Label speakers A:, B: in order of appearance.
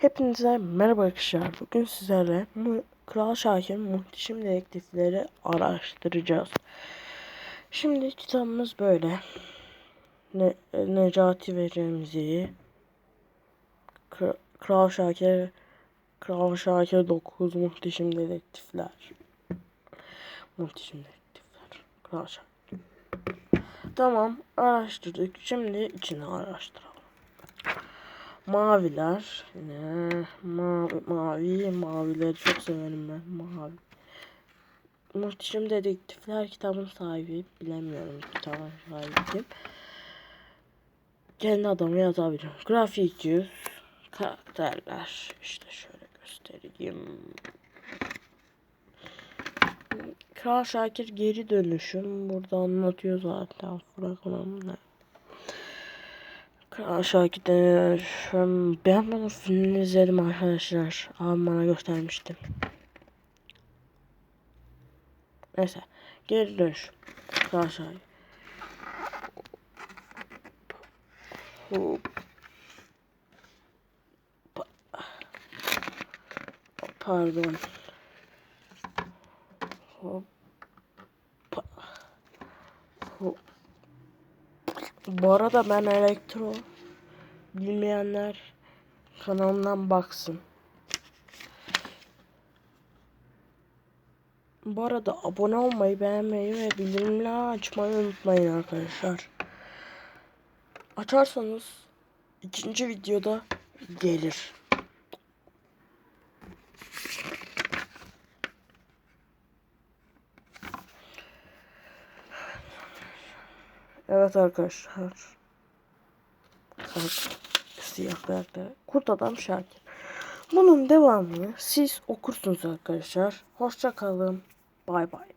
A: Hepinize merhaba arkadaşlar. Bugün sizlerle mu Kral Şakir'in muhteşem dedektifleri araştıracağız. Şimdi kitabımız böyle. Ne Necati ve Remzi. Kra- Kral Şakir Kral Şakir 9 muhteşem dedektifler. Muhteşem dedektifler. Kral Şakir. Tamam araştırdık. Şimdi içini araştıralım. Maviler. Yine mavi, mavi, mavileri çok severim ben. Mavi. Muhteşem Dedektifler kitabın sahibi. Bilemiyorum kitabın sahibi kim. Kendi adamı yazabilirim. Grafik yüz. Karakterler. İşte şöyle göstereyim. Kral Şakir geri dönüşüm. Burada anlatıyor zaten. Fragmanı. Kral Şakir dönüşüm. Ben bunu filmini izledim arkadaşlar. Abim bana göstermişti. Neyse. Geri dönüş. Pa- Pardon. Hop. Hop. Bu arada ben elektro bilmeyenler kanalından baksın. Bu arada abone olmayı, beğenmeyi ve bildirimleri açmayı unutmayın arkadaşlar. Açarsanız ikinci videoda gelir. Evet arkadaşlar. Siyah karakter. Kurt adam Şakir. Bunun devamını siz okursunuz arkadaşlar. Hoşça kalın. Bay bay.